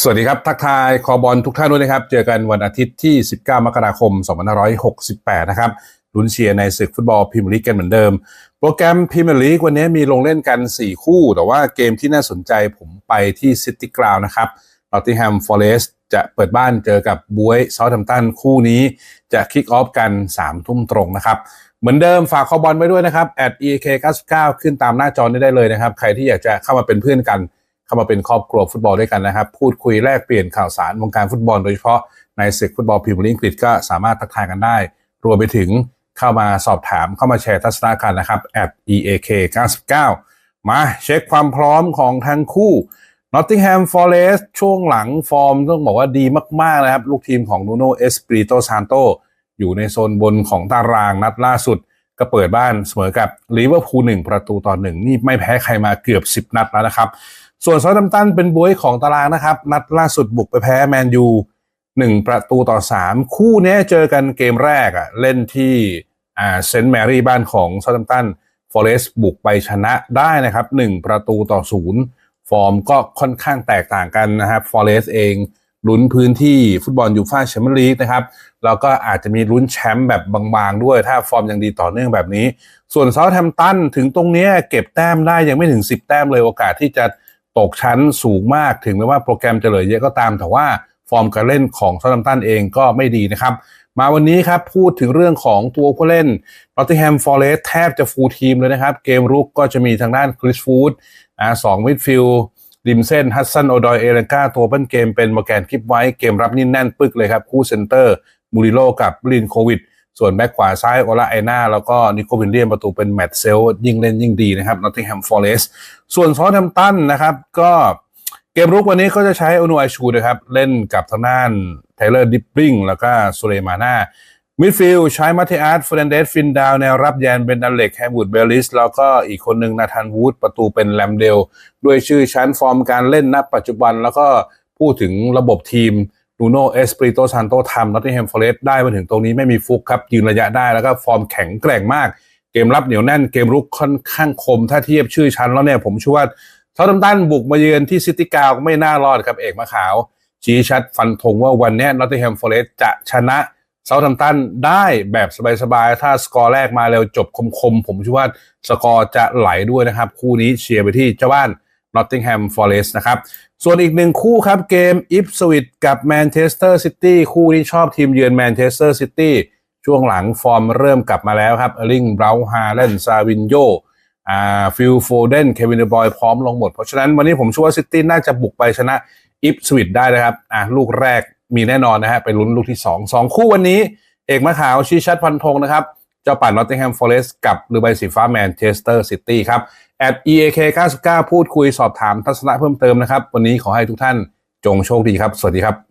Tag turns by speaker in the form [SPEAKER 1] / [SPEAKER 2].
[SPEAKER 1] สวัสดีครับ ทักทายคอบอลทุกท่านด้วยนะครับ เจอกันวันอาทิตย์ที่ 19 มกราคม 2568 นะครับลุ้นเชียร์ในศึกฟุตบอลพรีเมียร์ลีกกันเหมือนเดิม โปรแกรมพรีเมียร์ลีกวันนี้มีลงเล่นกัน 4 คู่ แต่ว่าเกมที่น่าสนใจผมไปที่ซิตี้กราวนะครับนอตติงแฮมฟอเรสต์จะเปิดบ้านเจอกับบุ้ยเซาท์แฮมตันคู่นี้จะคิกออฟกัน 3 ทุ่มตรงนะครับเหมือนเดิมฝากคอบอลไว้ด้วยนะครับ at ek 99ขึ้นตามหน้าจอได้เลยนะครับ ใครที่อยากจะเข้ามาเป็นเพื่อนกัน เข้ามาเป็นครอบครัวฟุตบอลด้วยกันนะครับ พูดคุยแลกเปลี่ยนข่าวสารวงการฟุตบอลโดยเฉพาะในศึกฟุตบอลพรีเมียร์ลีกอังกฤษก็สามารถทักทายกันได้ รวมไปถึงเข้ามาสอบถามเข้ามาแชร์ทัศนะกันนะครับ at eak 99มาเช็คความพร้อมของทั้งคู่ Nottingham Forest ช่วงหลังฟอร์มต้องบอกว่าดีมาก ๆ นะครับ ลูกทีมของนูโนเอสปริโตซานโตอยู่ในโซนบนของตารางนัดล่าสุด ก็เปิดบ้านเสมอกับลิเวอร์พูลหนึ่งประตูต่อหนึ่งนี่ไม่แพ้ใครมาเกือบ 10 นัดแล้วนะครับ ส่วนซาท์แฮมตันเป็นบวยของตารางนะครับ นัดล่าสุดบุกไปแพ้แมนยูหนึ่งประตูต่อ3คู่นี้เจอกันเกมแรกอะเล่นที่อ่าเซนต์แมรี่บ้านของซาท์แฮมตันฟอเรสต์บุกไปชนะได้นะครับ1ประตูต่อ0ฟอร์มก็ค่อนข้างแตกต่างกันนะครับฟอเรสต์เองลุ้นพื้นที่ฟุตบอลยูฟ่าแชมเปี้ยนลีกนะครับแล้วก็อาจจะมีลุ้นแชมป์แบบบางๆ ด้วย ถ้าฟอร์มยังดีต่อเนื่องแบบนี้ ส่วนเซาท์แฮมป์ตันถึงตรงนี้เก็บแต้มได้ยังไม่ถึง 10 แต้มเลยโอกาสที่จะ ตกชั้นสูงมากถึงแม้ว่าโปรแกรมจะเหลือเยอะก็ตาม แต่ว่าฟอร์มการเล่นของซา u ัมตันเองก็ไม่ดีนะครับ มาวันนี้ครับพูดถึงเรื่องของตัวผู้เล่น Nottingham Forest แทบจะฟูลทีมเลยนะครับ เกมรุกก็จะมีทางด้านคริสฟูดอ่าสองมิดฟิลด์ริมเส้นฮัสซันโอดอยเอเลกาตัวเปิ้ลเกมเป็นมอร์แกนคลิปไว้เกมรับนี่แน่นปึกเลยครับ คู่เซนเตอร์มูริโลกับลินโควิด ส่วนแบ็กขวาซ้ายโอลาไอนาแล้วก็นิโควินเลียมประตูเป็นแมตต์เซลยิ่งเล่นยิ่งดีนะครับ Nottingham Forest ส่วนซอ u แ h มตันนะครับ ก็เกมรุกวันนี้ก็จะใช้อนูไอชูนะครับ เล่นกับทางด้านไทเลอร์ดิปริงแล้วก็สุเลมาน่ามิดฟิลด์ใช้มาเทอาร์ตเฟรนเดสฟินดาวแนวรับแยนเบนดันเล็กแฮมวูดเบลลิส แล้วก็อีกคนหนึ่งนาธานวูดประตูเป็นแลมเดล ด้วยชื่อชั้นฟอร์มการเล่นณปัจจุบันแล้วก็พูดถึงระบบทีม นูโนเอสปริโตซานโตทำนอตติงแฮมฟอร์เรสได้มาถึงตรงนี้ไม่มีฟุกครับ ยืนระยะได้แล้วก็ฟอร์มแข็งแกร่งมาก เกมรับเหนียวแน่นเกมรุกค่อนข้างคม ถ้าเทียบชื่อชั้นแล้วเนี่ยผมเชื่อว่าเซาท์แฮมตันบุกมาเยือนที่ซิตี้กาวไม่น่ารอดครับเอกมะขาว ชี้ชัดฟันธงว่าวันนี้นอตติงแฮมฟอร์เรสจะชนะเซาท์แฮมตันได้แบบสบายๆ ถ้าสกอร์แรกมาเร็วจบคมๆ ผมเชื่อว่าสกอร์จะไหลด้วยนะครับ คู่นี้เชียร์ไปที่เจ้าบ้าน Nottingham Forest นะครับ ส่วนอีกหนึ่งคู่ครับเกมอิฟสวิตกับแมนเชสเตอร์ซิตี้คู่นี้ชอบทีมเยือนแมนเชสเตอร์ซิตี้ช่วงหลังฟอร์มเริ่มกลับมาแล้วครับเอลิงบราฮาเลนซาวินโยอ่าฟิลโฟเดนเควินเดบอยพร้อมลงหมด เพราะฉะนั้นวันนี้ผมเชื่อว่าซิตี้น่าจะบุกไปชนะอิฟสวิตได้นะครับอ่าลูกแรกมีแน่นอนนะฮะไปลุ้นลูกที่ 2 2 คู่วันนี้ เอกมะขาวชี้ชัดพันธงนะครับ เจ้าป่านนอตติงแฮมฟอร์เรสต์กับเรือใบสีฟ้าแมนเชสเตอร์ซิตี้ครับ at eak 99พูดคุยสอบถามทัศนะเพิ่มเติมนะครับ วันนี้ขอให้ทุกท่านจงโชคดีครับ สวัสดีครับ